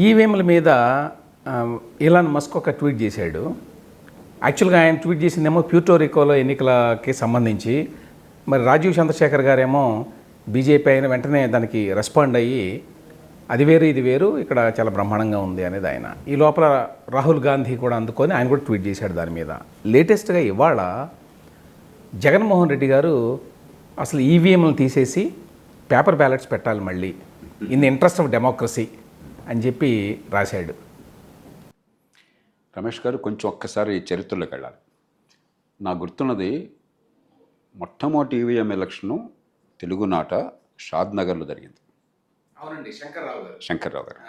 ఈవీఎంల మీద Elon Musk ఒక ట్వీట్ చేశాడు. యాక్చువల్గా ఆయన ట్వీట్ చేసిందేమో ప్యూటోరికోలో ఎన్నికలకి సంబంధించి. మరి రాజీవ్ చంద్రశేఖర్ గారేమో బీజేపీ అయిన వెంటనే దానికి రెస్పాండ్ అయ్యి అది వేరు ఇది వేరు ఇక్కడ చాలా బ్రహ్మాండంగా ఉంది అనేది ఆయన. ఈ లోపల రాహుల్ గాంధీ కూడా అందుకొని ఆయన కూడా ట్వీట్ చేశాడు దాని మీద. లేటెస్ట్గా ఇవాళ జగన్మోహన్ రెడ్డి గారు అసలు ఈవీఎంలను తీసేసి పేపర్ బ్యాలెట్స్ పెట్టాలి మళ్ళీ. In the interest of democracy. అని చెప్పి రాశాడు. రమేష్ గారు కొంచెం ఒక్కసారి చరిత్రలోకి వెళ్ళాలి. నా గుర్తున్నది మొట్టమొదటి ఈవీఎం ఎలక్షను తెలుగునాట షాద్ నగర్లో జరిగింది. అవునండి శంకర్రావు గారు. శంకర్రావు గారు.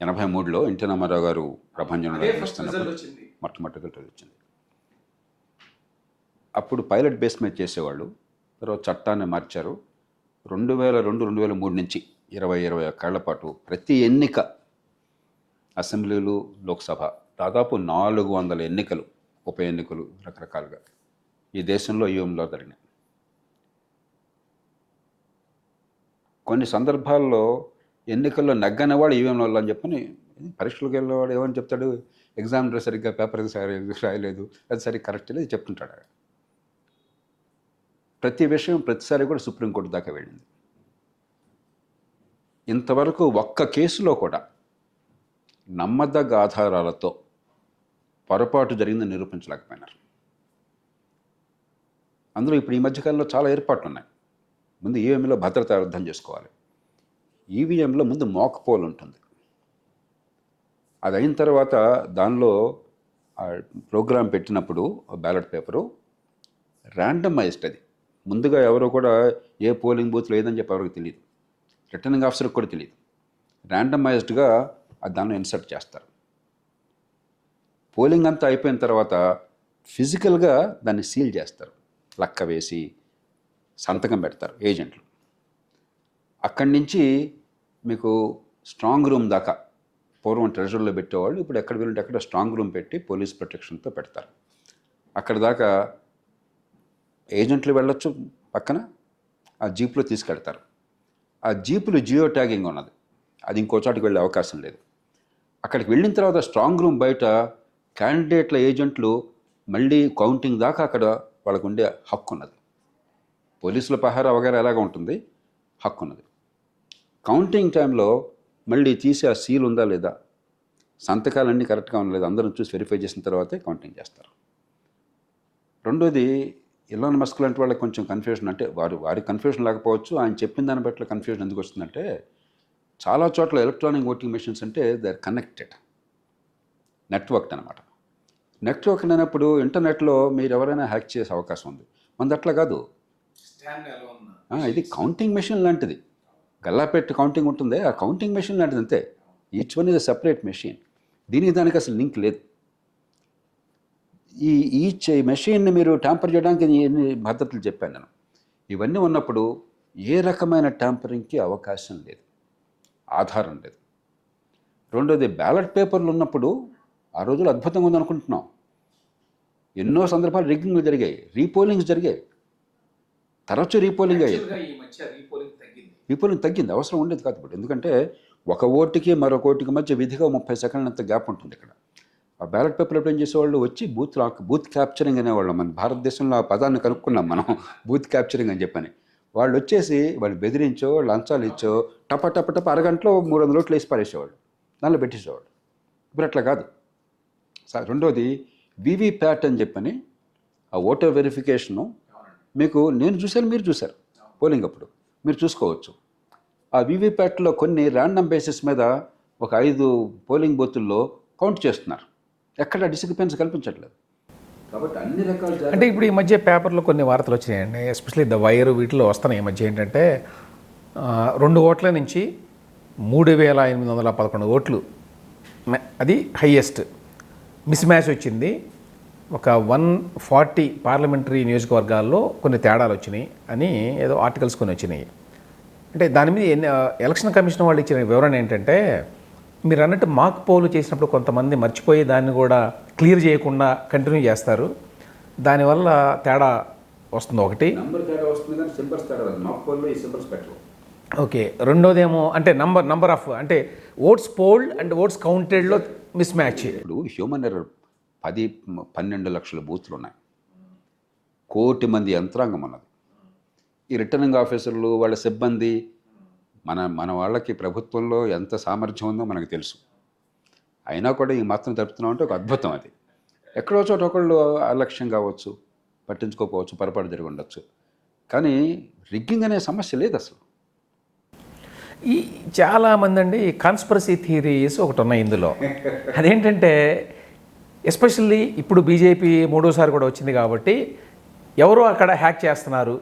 ఎనభై మూడులో ఎన్టీ రామారావు గారు ప్రభంజనంలో వచ్చింది. మొట్టమొదటి రిజల్ట్ వచ్చింది. అప్పుడు పైలట్ బేస్ మీద చేసేవాళ్ళు తర్వాత చట్టాన్ని మార్చారు. రెండు వేల రెండు రెండు వేల మూడు నుంచి ఇరవై ఇరవై ఒక్కేళ్ళ పాటు ప్రతి ఎన్నిక అసెంబ్లీలు లోక్సభ దాదాపు నాలుగు వందల ఎన్నికలు ఉప ఎన్నికలు రకరకాలుగా ఈ దేశంలో ఈఎంలో జరిగినాయి. కొన్ని సందర్భాల్లో ఎన్నికల్లో నగ్గనేవాడు ఈవీఎం వాళ్ళు అని చెప్పని పరీక్షలకు వెళ్ళేవాడు ఏమని చెప్తాడు? ఎగ్జామినర్ సరిగ్గా పేపర్ రాయలేదు. అది సరిగ్గా కరెక్ట్ లేదు చెప్తుంటాడు. ప్రతి విషయం ప్రతిసారి కూడా సుప్రీంకోర్టు దాకా వెళ్ళింది. ఇంతవరకు ఒక్క కేసులో కూడా నమ్మదగ్గ ఆధారాలతో పొరపాటు జరిగిందని నిరూపించలేకపోయినారు. అందులో ఇప్పుడు ఈ మధ్యకాలంలో చాలా ఏర్పాట్లు ఉన్నాయి ముందు ఈవీఎంలో భద్రత అర్థం చేసుకోవాలి. ఈవీఎంలో ముందు మోక్ పోల్ ఉంటుంది. అది అయిన తర్వాత దానిలో ఆ ప్రోగ్రామ్ పెట్టినప్పుడు బ్యాలెట్ పేపరు ర్యాండమైజ్డ్ అది. ముందుగా ఎవరో కూడా ఏ పోలింగ్ బూత్ లేదని చెప్పి ఎవరికి తెలియదు రిటర్నింగ్ ఆఫీసర్కి కూడా తెలియదు ర్యాండమైజ్డ్గా దాన్ని దానిలో ఇన్సర్ట్ చేస్తారు. పోలింగ్ అంతా అయిపోయిన తర్వాత ఫిజికల్గా దాన్ని సీల్ చేస్తారు. లక్క వేసి సంతకం పెడతారు ఏజెంట్లు. అక్కడి నుంచి మీకు స్ట్రాంగ్ రూమ్ దాకా పూర్వం ట్రెజర్లో పెట్టేవాళ్ళు ఇప్పుడు ఎక్కడ వీలుంటే అక్కడ స్ట్రాంగ్ రూమ్ పెట్టి పోలీస్ ప్రొటెక్షన్తో పెడతారు. అక్కడ దాకా ఏజెంట్లు వెళ్ళొచ్చు పక్కన ఆ జీప్లో తీసుకెళ్తారు. ఆ జీపులు జియో ట్యాగింగ్ ఉన్నది. అది ఇంకో చోటికి వెళ్ళే అవకాశం లేదు. అక్కడికి వెళ్ళిన తర్వాత స్ట్రాంగ్ రూమ్ బయట క్యాండిడేట్ల ఏజెంట్లు మళ్ళీ కౌంటింగ్ దాకా అక్కడ వాళ్ళకు ఉండే హక్కు ఉన్నది. పోలీసుల పహారా వగేరా ఎలాగ ఉంటుంది? హక్కు ఉన్నది. కౌంటింగ్ టైంలో మళ్ళీ తీసి ఆ సీల్ ఉందా లేదా? సంతకాలన్నీ కరెక్ట్గా ఉండలేదు అందరం చూసి వెరిఫై చేసిన తర్వాతే కౌంటింగ్ చేస్తారు. రెండోది ఇలాన్ మస్క్ లాంటి వాళ్ళకి కొంచెం కన్ఫ్యూజన్ అంటే వారు వారి కన్ఫ్యూజన్ లేకపోవచ్చు. ఆయన చెప్పిన దాన్ని బట్టి కన్ఫ్యూజన్ ఎందుకు వస్తుందంటే చాలా చోట్ల ఎలక్ట్రానిక్ ఓటింగ్ మెషిన్స్ అంటే దే ఆర్ కనెక్టెడ్ నెట్వర్క్ అనమాట నెట్వర్క్ అయినప్పుడు ఇంటర్నెట్లో మీరు ఎవరైనా హ్యాక్ చేసే అవకాశం ఉంది. మనది అట్లా కాదు. ఇది కౌంటింగ్ మెషిన్ లాంటిది. గల్లాపెట్టి కౌంటింగ్ ఉంటుంది. ఆ కౌంటింగ్ మెషిన్ లాంటిది అంతే. Each one is a separate machine దీనికి దానికి అసలు లింక్ లేదు. ఈ ఈచ్ మెషిన్ని మీరు ట్యాంపర్ చేయడానికి నేను ఎన్ని భద్రతలు చెప్పాను నేను. ఇవన్నీ ఉన్నప్పుడు ఏ రకమైన ట్యాంపరింగ్కి అవకాశం లేదు. ఆధారం లేదు. రెండోది బ్యాలెట్ పేపర్లు ఉన్నప్పుడు ఆ రోజులు అద్భుతంగా ఉందనుకుంటున్నాం ఎన్నో సందర్భాలు రిగ్గింగ్లు జరిగాయి. రీపోలింగ్స్ జరిగాయి. తరచూ రీపోలింగ్ అయ్యేది రీపోలింగ్ తగ్గింది. రీపోలింగ్ తగ్గింది. అవసరం ఉండేది కాదు ఇప్పుడు. ఎందుకంటే ఒక ఓటుకి మరొక ఓటుకి మధ్య విధిగా ముప్పై సెకండ్ల అంత గ్యాప్ ఉంటుంది ఇక్కడ. ఆ బ్యాలెట్ పేపర్ ఏం చేసేవాళ్ళు? వచ్చి బూత్ లాక్ బూత్ క్యాప్చరింగ్ అనేవాళ్ళం. మన భారతదేశంలో ఆ పదాన్ని కనుక్కున్నాం మనం బూత్ క్యాప్చరింగ్ అని చెప్పని. వాళ్ళు వచ్చేసి వాళ్ళు బెదిరించో లంచాలు ఇచ్చో టప టప టప అరగంటలో మూడు వందల ఓట్లు వేసి పారేసేవాళ్ళు. దానిలో పెట్టేసేవాళ్ళు. ఇప్పుడు అట్లా కాదు. సార్ రెండోది వివి ప్యాట్ అని చెప్పని ఆ ఓటర్ వెరిఫికేషను మీకు నేను చూశాను మీరు చూశారు. పోలింగ్ అప్పుడు మీరు చూసుకోవచ్చు. ఆ వివిప్యాట్లో కొన్ని ర్యాండమ్ బేసిస్ మీద ఒక ఐదు పోలింగ్ బూతుల్లో కౌంట్ చేస్తున్నారు. ఎక్కడ డిసిప్లిన్స్ కల్పించట్లేదు. కాబట్టి అన్ని రకాల అంటే ఇప్పుడు ఈ మధ్య పేపర్లో కొన్ని వార్తలు వచ్చినాయండి. ఎస్పెషలీ ద వైర్ వీటిలో వస్తున్నాయి ఈ మధ్య ఏంటంటే రెండు ఓట్ల నుంచి మూడు వేల ఎనిమిది వందల పదకొండు ఓట్లు. అది హయ్యెస్ట్ మిస్ మ్యాచ్ వచ్చింది. ఒక వన్ ఫార్టీ పార్లమెంటరీ నియోజకవర్గాల్లో కొన్ని తేడాలు వచ్చినాయి అని ఏదో ఆర్టికల్స్ కొన్ని వచ్చినాయి. అంటే దాని మీద ఎన్ని ఎలక్షన్ కమిషన్ వాళ్ళు ఇచ్చిన వివరణ ఏంటంటే మీరు అన్నట్టు మాక్ పోలు చేసినప్పుడు కొంతమంది మర్చిపోయి దాన్ని కూడా క్లియర్ చేయకుండా కంటిన్యూ చేస్తారు. దానివల్ల తేడా వస్తుంది ఒకటి. ఓకే రెండోదేమో అంటే నంబర్ నంబర్ ఆఫ్ అంటే ఓట్స్ పోల్డ్ అండ్ ఓట్స్ కౌంటెడ్లో మిస్ మ్యాచ్ ఇప్పుడు హ్యూమన్ ఎర్రర్ పది పన్నెండు లక్షల బూత్లు ఉన్నాయి. కోటి మంది యంత్రాంగం ఉన్నది ఈ రిటర్నింగ్ ఆఫీసర్లు వాళ్ళ సిబ్బంది మన మన వాళ్ళకి ప్రభుత్వంలో ఎంత సామర్థ్యం ఉందో మనకు తెలుసు. అయినా కూడా ఈ మాత్రం జరుపుతున్నాం అంటే ఒక అద్భుతం అది. ఎక్కడో చోట ఒకళ్ళు అలక్ష్యం కావచ్చు పట్టించుకోకపోవచ్చు పొరపాటు జరిగి ఉండొచ్చు. కానీ రిగ్గింగ్ అనే సమస్య లేదు అసలు. ఈ చాలా మంది అండి కాన్స్పరసీ థియరీస్ ఒకటి ఉన్నాయి ఇందులో. అదేంటంటే ఎస్పెషల్లీ ఇప్పుడు బీజేపీ మూడోసారి కూడా వచ్చింది కాబట్టి ఎవరో అక్కడ హ్యాక్ చేస్తున్నారు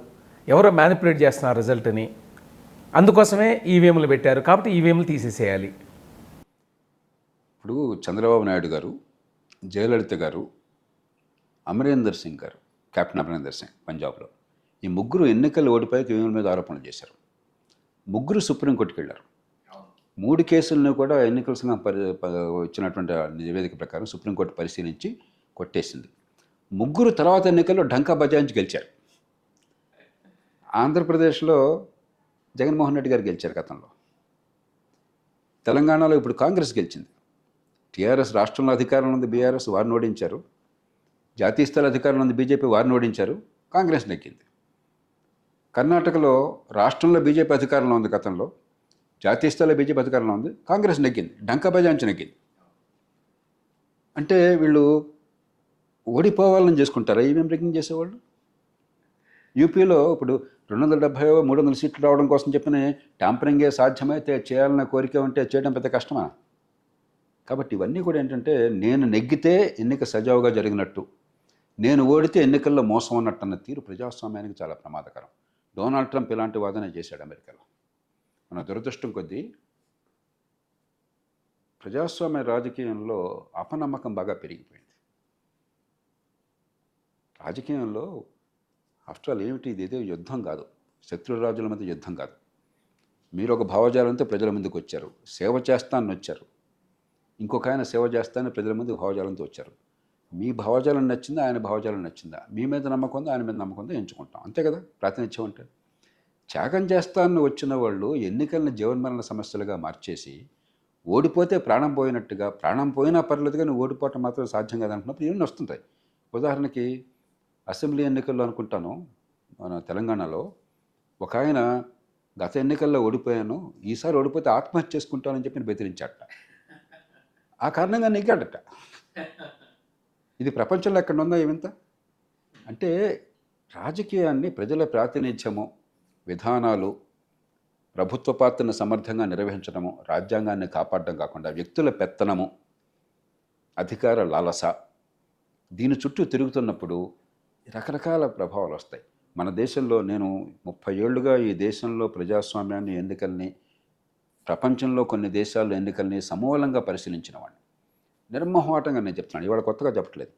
ఎవరో మ్యానిపులేట్ చేస్తున్నారు రిజల్ట్ని అందుకోసమే ఈవీఎంలు పెట్టారు కాబట్టి ఈవీఎంలు తీసేసేయాలి. ఇప్పుడు చంద్రబాబు నాయుడు గారు జయలలిత గారు అమరేందర్ సింగ్ గారు కెప్టెన్ అమరేందర్ సింగ్ పంజాబ్లో ఈ ముగ్గురు ఎన్నికల ఓడిపై ఈవీఎం మీద ఆరోపణలు చేశారు. ముగ్గురు సుప్రీంకోర్టుకి వెళ్ళారు. మూడు కేసులను కూడా ఎన్నికల సంఘం పరి ప- ఇచ్చినటువంటి నివేదిక ప్రకారం సుప్రీంకోర్టు పరిశీలించి కొట్టేసింది. ముగ్గురు తర్వాత ఎన్నికల్లో ఢంకా బజాయించి గెలిచారు. ఆంధ్రప్రదేశ్లో జగన్మోహన్ రెడ్డి గారు గెలిచారు గతంలో. తెలంగాణలో ఇప్పుడు కాంగ్రెస్ గెలిచింది. టీఆర్ఎస్ రాష్ట్రంలో అధికారంలో ఉంది బీఆర్ఎస్ వారిని ఓడించారు. జాతీయ స్థాయి అధికారంలో ఉంది బీజేపీ వారిని ఓడించారు. కాంగ్రెస్ నెగ్గింది. కర్ణాటకలో రాష్ట్రంలో బీజేపీ అధికారంలో ఉంది గతంలో. జాతీయ స్థాయిలో బీజేపీ అధికారంలో ఉంది. కాంగ్రెస్ నెగ్గింది. డంకా బజాంచి నెగ్గింది. అంటే వీళ్ళు ఓడిపోవాలని చేసుకుంటారా? ఈవీఎం రిగ్గింగ్ చేసేవాళ్ళు? యూపీలో ఇప్పుడు రెండు వందల డెబ్బై మూడు వందల సీట్లు రావడం కోసం చెప్పిన ట్యాంపరింగే సాధ్యమైతే చేయాలన్న కోరిక ఉంటే చేయడం పెద్ద కష్టమా? కాబట్టి ఇవన్నీ కూడా ఏంటంటే నేను నెగ్గితే ఎన్నిక సజావుగా జరిగినట్టు నేను ఓడితే ఎన్నికల్లో మోసం అన్నట్టు అన్న తీరు ప్రజాస్వామ్యానికి చాలా ప్రమాదకరం. డొనాల్డ్ ట్రంప్ ఇలాంటి వాదన చేశాడు అమెరికాలో. మన దురదృష్టం కొద్దీ ప్రజాస్వామ్య రాజకీయంలో అపనమ్మకం బాగా పెరిగిపోయింది. రాజకీయంలో ఆఫ్టర్ ఆల్ ఏమిటి ఇది? యుద్ధం కాదు. శత్రురాజుల మధ్య యుద్ధం కాదు. మీరు ఒక భావజాలంతో ప్రజల ముందుకు వచ్చారు. సేవ చేస్తానని వచ్చారు. ఇంకొక ఆయన సేవ చేస్తానని ప్రజల ముందు భావజాలంతో వచ్చారు. మీ భావజాలం నచ్చిందా? ఆయన భావజాలం నచ్చిందా? మీ మీద నమ్మకం ఉందా? ఆయన మీద నమ్మకం ఉందా? ఎంచుకుంటాం. అంతే కదా? ప్రాతినిధ్యం అంటే. త్యాగం చేస్తానని వచ్చిన వాళ్ళు ఎన్నికలను జీవన్మరణ సమస్యలుగా మార్చేసి ఓడిపోతే ప్రాణం పోయినట్టుగా ప్రాణం పోయినా పర్లేదు కానీ ఓడిపోవటం మాత్రం సాధ్యం కాదనుకున్నప్పుడు ఇవన్నీ వస్తుంటాయి. ఉదాహరణకి అసెంబ్లీ ఎన్నికల్లో అనుకుంటాను మన తెలంగాణలో. ఒక ఆయన గత ఎన్నికల్లో ఓడిపోయాను ఈసారి ఓడిపోతే ఆత్మహత్య చేసుకుంటానని చెప్పి బెదిరించాడట. ఆ కారణంగా నెగ్గాడట. ఇది ప్రపంచంలో ఎక్కడ ఉందా ఏమింత? అంటే రాజకీయాన్ని ప్రజల ప్రాతినిధ్యము విధానాలు ప్రభుత్వ పాత్రను సమర్థంగా నిర్వహించడము రాజ్యాంగాన్ని కాపాడడం కాకుండా వ్యక్తుల పెత్తనము అధికార లాలస దీని చుట్టూ తిరుగుతున్నప్పుడు రకరకాల ప్రభావాలు వస్తాయి. మన దేశంలో నేను ముప్పై ఏళ్ళుగా ఈ దేశంలో ప్రజాస్వామ్యాన్ని ఎన్నికల్ని ప్రపంచంలో కొన్ని దేశాల్లో ఎన్నికల్ని సమూలంగా పరిశీలించిన వాడిని. నిర్మోహమాటంగా నేను చెప్తున్నాను. ఇవాళ కొత్తగా చెప్పట్లేదు.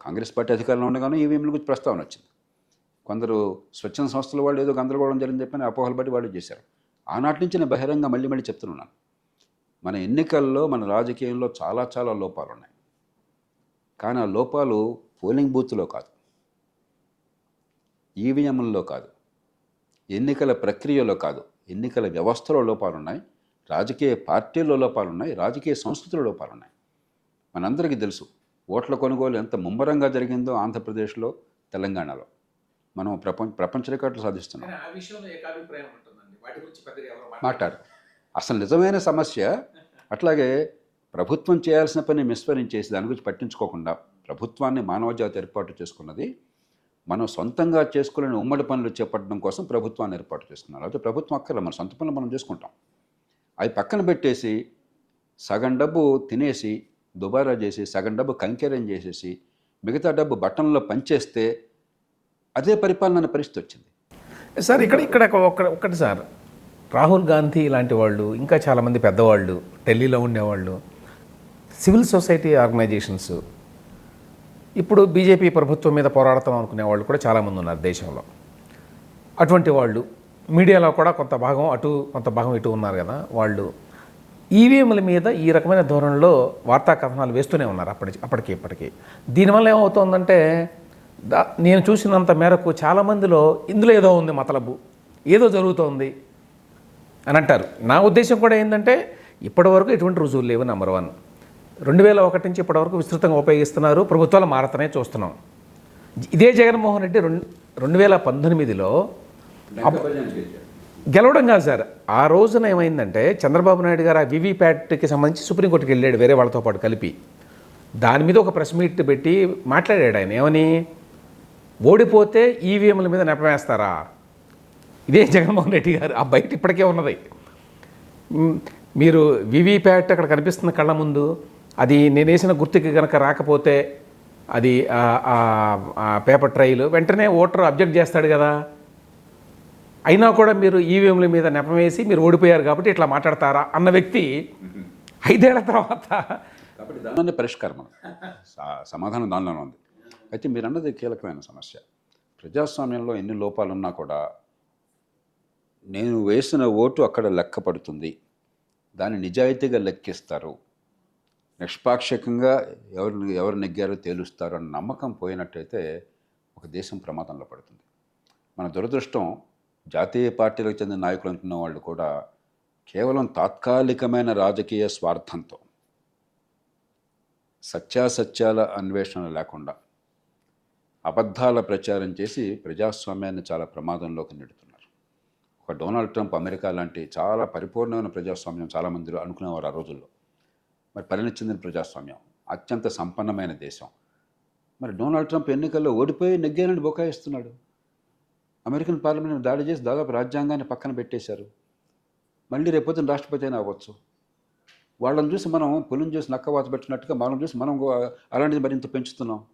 కాంగ్రెస్ పార్టీ అధికారంలో ఉండగానే ఈవీఎంల గురించి ప్రస్తావన వచ్చింది. కొందరు స్వచ్ఛంద సంస్థల వాళ్ళు ఏదో గందరగోళం జరిగింది చెప్పని అపోహలు బట్టి వాళ్ళు చేశారు. ఆనాటి నుంచి నేను బహిరంగ మళ్ళీ మళ్ళీ చెప్తున్నాను. మన ఎన్నికల్లో మన రాజకీయంలో చాలా చాలా లోపాలు ఉన్నాయి కానీ ఆ లోపాలు పోలింగ్ బూత్లో కాదు. ఈవీఎంల్లో కాదు. ఎన్నికల ప్రక్రియలో కాదు. ఎన్నికల వ్యవస్థలో లోపాలు ఉన్నాయి రాజకీయ పార్టీల్లో లోపాలు ఉన్నాయి రాజకీయ సంస్కృతిలో లోపాలు ఉన్నాయి మనందరికీ తెలుసు ఓట్ల కొనుగోలు ఎంత ముమ్మరంగా జరిగిందో ఆంధ్రప్రదేశ్లో తెలంగాణలో. మనం ప్రపంచ ప్రపంచ రికార్డులు సాధిస్తున్నాం. మాట్లాడు అసలు నిజమైన సమస్య అట్లాగే ప్రభుత్వం చేయాల్సిన పని విస్మరించేసి దాని గురించి పట్టించుకోకుండా ప్రభుత్వాన్ని మానవజాతి ఏర్పాటు చేసుకున్నది. మనం సొంతంగా చేసుకోలేని ఉమ్మడి పనులు చేపట్టడం కోసం ప్రభుత్వాన్ని ఏర్పాటు చేసుకున్నారు. అయితే ప్రభుత్వం అక్కర్లే మన సొంత పనులు మనం చేసుకుంటాం. అవి పక్కన పెట్టేసి సగం డబ్బు తినేసి దుబారా చేసి సగం డబ్బు కంకెరం చేసేసి మిగతా డబ్బు బట్టంలో పంచేస్తే అదే పరిపాలన పరిస్థితి వచ్చింది. సార్ ఇక్కడ ఇక్కడ ఒక- ఒకటి సార్. రాహుల్ గాంధీ ఇలాంటి వాళ్ళు ఇంకా చాలామంది పెద్దవాళ్ళు ఢిల్లీలో ఉండేవాళ్ళు సివిల్ సొసైటీ ఆర్గనైజేషన్స్ ఇప్పుడు బీజేపీ ప్రభుత్వం మీద పోరాడతాం అనుకునే వాళ్ళు కూడా చాలామంది ఉన్నారు దేశంలో. అటువంటి వాళ్ళు మీడియాలో కూడా కొంత భాగం అటు కొంత భాగం ఇటు ఉన్నారు కదా వాళ్ళు. ఈవీఎంల మీద ఈ రకమైన ధోరణిలో వార్తా కథనాలు వేస్తూనే ఉన్నారు అప్పటి అప్పటికి ఇప్పటికీ. దీనివల్ల ఏమవుతోందంటే దా- నేను చూసినంత మేరకు చాలామందిలో ఇందులో ఏదో ఉంది మతలబు ఏదో జరుగుతోంది అని అంటారు. నా ఉద్దేశం కూడా ఏంటంటే ఇప్పటివరకు ఎటువంటి రుజువులు లేవు నెంబర్ వన్ రెండు వేల ఒకటి నుంచి ఇప్పటివరకు విస్తృతంగా ఉపయోగిస్తున్నారు. ప్రభుత్వాలు మారతనే చూస్తున్నాం. ఇదే జగన్మోహన్ రెడ్డి రెండు రెండు వేల పంతొమ్మిదిలో గెలవడం కాదు సార్. ఆ రోజున ఏమైందంటే చంద్రబాబు నాయుడు గారు ఆ వివిప్యాట్కి సంబంధించి సుప్రీంకోర్టుకి వెళ్ళాడు వేరే వాళ్ళతో పాటు కలిపి. దాని మీద ఒక ప్రెస్ మీట్ పెట్టి మాట్లాడాడు ఆయన. ఏమని? ఓడిపోతే ఈవీఎంల మీద నెపవేస్తారా ఇదే జగన్మోహన్ రెడ్డి గారు. ఆ బయట ఇప్పటికే ఉన్నది. మీరు వివిప్యాట్ అక్కడ కనిపిస్తున్న కళ్ళ ముందు అది నేను వేసిన గుర్తుకి కనుక రాకపోతే అది ఆ- పేపర్ ట్రైలు వెంటనే ఓటర్ అబ్జెక్ట్ చేస్తాడు కదా. అయినా కూడా మీరు ఈవీఎంల మీద నెపం వేసి మీరు ఓడిపోయారు కాబట్టి ఇట్లా మాట్లాడతారా అన్న వ్యక్తి ఐదేళ్ళ తర్వాత కాబట్టి దానిలోనే పరిష్కారం సమాధానం దానిలోనే ఉంది. అయితే మీరు అన్నది కీలకమైన సమస్య. ప్రజాస్వామ్యంలో ఎన్ని లోపాలు ఉన్నా కూడా నేను వేసిన ఓటు అక్కడ లెక్క పడుతుంది. దాన్ని నిజాయితీగా లెక్కిస్తారు. నిష్పాక్షికంగా ఎవరు ఎవరు నెగ్గారో తేలుస్తారో అన్న నమ్మకం పోయినట్టయితే ఒక దేశం ప్రమాదంలో పడుతుంది. మన దురదృష్టం జాతీయ పార్టీలకు చెందిన నాయకులు అనుకున్న వాళ్ళు కూడా కేవలం తాత్కాలికమైన రాజకీయ స్వార్థంతో సత్యాసత్యాల అన్వేషణ లేకుండా అబద్ధాల ప్రచారం చేసి ప్రజాస్వామ్యాన్ని చాలా ప్రమాదంలోకి నెడుతున్నారు. ఒక డొనాల్డ్ ట్రంప్ అమెరికా లాంటి చాలా పరిపూర్ణమైన ప్రజాస్వామ్యం చాలామంది అనుకునేవారు ఆ రోజుల్లో. మరి పరిణతి చెందిన ప్రజాస్వామ్యం. అత్యంత సంపన్నమైన దేశం. మరి డొనాల్డ్ ట్రంప్ ఎన్నికల్లో ఓడిపోయి నెగ్గానని బొకాయిస్తున్నాడు అమెరికన్ పార్లమెంట్ దాడి చేసి దాదాపు రాజ్యాంగాన్ని పక్కన పెట్టేశారు. మళ్ళీ రేపొద్దున రాష్ట్రపతి అయినా అవ్వచ్చు. వాళ్ళని చూసి మనం పులిని చూసి నక్కవాత పెట్టినట్టుగా మనం చూసి మనం అలాంటిది మరింత పెంచుతున్నాం.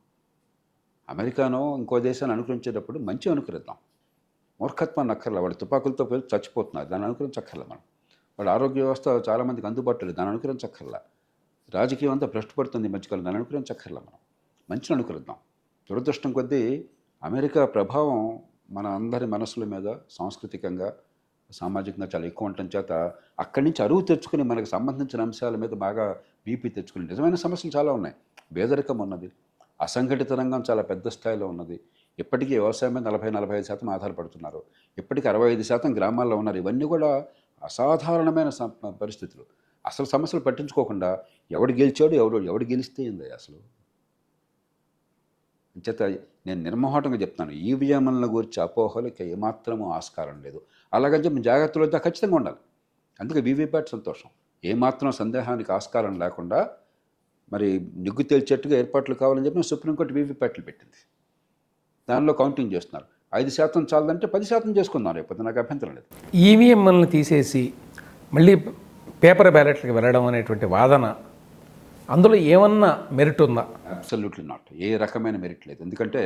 అమెరికానో ఇంకో దేశాన్ని అనుకరించేటప్పుడు మంచి అనుకరిద్దాం. మూర్ఖత్వాన్ని అక్కర్లే వాళ్ళు తుపాకులతో పోయి చచ్చిపోతున్నారు. దాన్ని అనుకరించక్కర్లే మనం. వాళ్ళ ఆరోగ్య వ్యవస్థ చాలామందికి అందుబాటులో దాన్ని అనుకరించక్కర్లే. రాజకీయం అంతా భ్రష్టుపడుతుంది ఈ మధ్యకాలం దాన్ని అనుకరించక్కర్లా మనం. మంచిని అనుకరిద్దాం. దురదృష్టం కొద్దీ అమెరికా ప్రభావం మన అందరి మనసుల మీద సాంస్కృతికంగా సామాజికంగా చాలా ఎక్కువ ఉండటం చేత అక్కడి నుంచి అరువు తెచ్చుకుని మనకు సంబంధించిన అంశాల మీద బాగా బీపీ తెచ్చుకుని నిజమైన సమస్యలు చాలా ఉన్నాయి. పేదరికం ఉన్నది. అసంఘటిత రంగం చాలా పెద్ద స్థాయిలో ఉన్నది. ఇప్పటికీ వ్యవసాయం మీద నలభై నలభై ఐదు శాతం ఆధారపడుతున్నారు. ఇప్పటికీ అరవై ఐదు శాతం గ్రామాల్లో ఉన్నారు. ఇవన్నీ కూడా అసాధారణమైన పరిస్థితులు. అసలు సమస్యలు పట్టించుకోకుండా ఎవడు గెలిచాడు ఎవడు ఎవడు గెలిస్తే ఏంది అసలు? అంచేత నేను నిర్మోహటంగా చెప్తాను ఈవీఎంల గురించి అపోహలకి ఏమాత్రము ఆస్కారం లేదు. అలాగని చెప్పి జాగ్రత్తలు అయితే ఖచ్చితంగా ఉండాలి. అందుకే వీవీప్యాట్ సంతోషం. ఏమాత్రం సందేహానికి ఆస్కారం లేకుండా మరి నిగ్గు తేల్చేట్టుగా ఏర్పాట్లు కావాలని చెప్పి సుప్రీంకోర్టు వీవీప్యాట్లు పెట్టింది. దానిలో కౌంటింగ్ చేస్తున్నారు. ఐదు శాతం చాలదంటే పది శాతం చేసుకుందాం రేపు నాకు అభ్యంతరం లేదు. ఈవీఎంలను తీసేసి మళ్ళీ పేపర్ బ్యాలెట్లకు వెళ్ళడం అనేటువంటి వాదన అందులో ఏమన్నా మెరిట్ ఉందా? అబ్సల్యూట్లీ నాట్ ఏ రకమైన మెరిట్ లేదు. ఎందుకంటే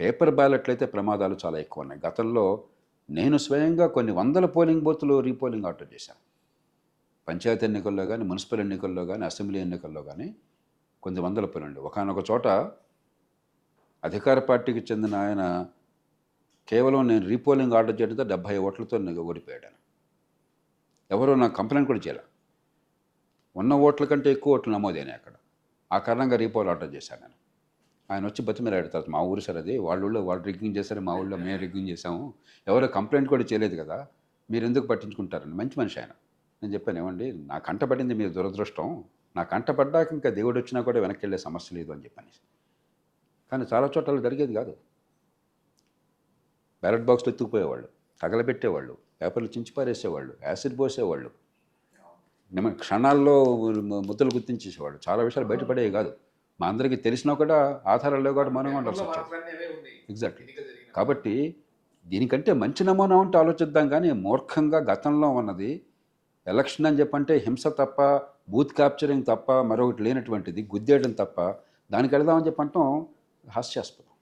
పేపర్ బ్యాలెట్లు అయితే ప్రమాదాలు చాలా ఎక్కువ ఉన్నాయి. గతంలో నేను స్వయంగా కొన్ని వందల పోలింగ్ బూత్లు రీపోలింగ్ ఆర్డర్ చేశాను. పంచాయతీ ఎన్నికల్లో కానీ మున్సిపల్ ఎన్నికల్లో కానీ అసెంబ్లీ ఎన్నికల్లో కానీ కొన్ని వందల పోలింగ్ ఒకనొక చోట అధికార పార్టీకి చెందిన ఆయన కేవలం నేను రీపోలింగ్ ఆర్డర్ చేయడంతో డెబ్భై ఓట్లతో నేను ఓడిపోయాడు ఎవరో నాకు కంప్లైంట్ కూడా చేయాలి. ఉన్న ఓట్ల కంటే ఎక్కువ ఓట్లు నమోదైనాయి అక్కడ. ఆ కారణంగా రీపోల్ ఆర్డర్ చేశాను నేను. ఆయన వచ్చి బతిమలాడు తర్వాత మా ఊరు సార్ అది. వాళ్ళ ఊళ్ళో వాళ్ళు రిగ్గింగ్ చేశారు మా ఊళ్ళో మేము రిగ్గింగ్ చేసాము ఎవరో కంప్లైంట్ కూడా చేయలేదు కదా. మీరు ఎందుకు పట్టించుకుంటారని మంచి మనిషి ఆయన. నేను చెప్పాను ఏమండి నా కంట పడింది మీ దురదృష్టం. నా కంట పడ్డాక ఇంకా దేవుడు వచ్చినా కూడా వెనక్కి వెళ్ళే సమస్య లేదు అని చెప్పని. కానీ చాలా చోట్ల జరిగేది కాదు. బ్యాలెట్ బాక్స్లో ఎత్తుకుపోయేవాళ్ళు తగలబెట్టేవాళ్ళు పేపర్లు చించి పారేసేవాళ్ళు యాసిడ్ పోసేవాళ్ళు. నిమ క్షణాల్లో ముద్దలు గుర్తించేసేవాడు చాలా విషయాలు బయటపడేవి కాదు. మా అందరికీ తెలిసినా కూడా ఆధారాలు లేవు కాబట్టి మనం ఉండాల్సి వచ్చేది. ఎగ్జాక్ట్లీ కాబట్టి దీనికంటే మంచి నమూనా ఉంటే ఆలోచిద్దాం కానీ మూర్ఖంగా గతంలో ఉన్నది ఎలక్షన్ అని చెప్పంటే హింస తప్ప బూత్ క్యాప్చరింగ్ తప్ప మరొకటి లేనటువంటిది గుద్దేయడం తప్ప దానికి వెళదామని చెప్పంటాం హాస్యాస్పదం.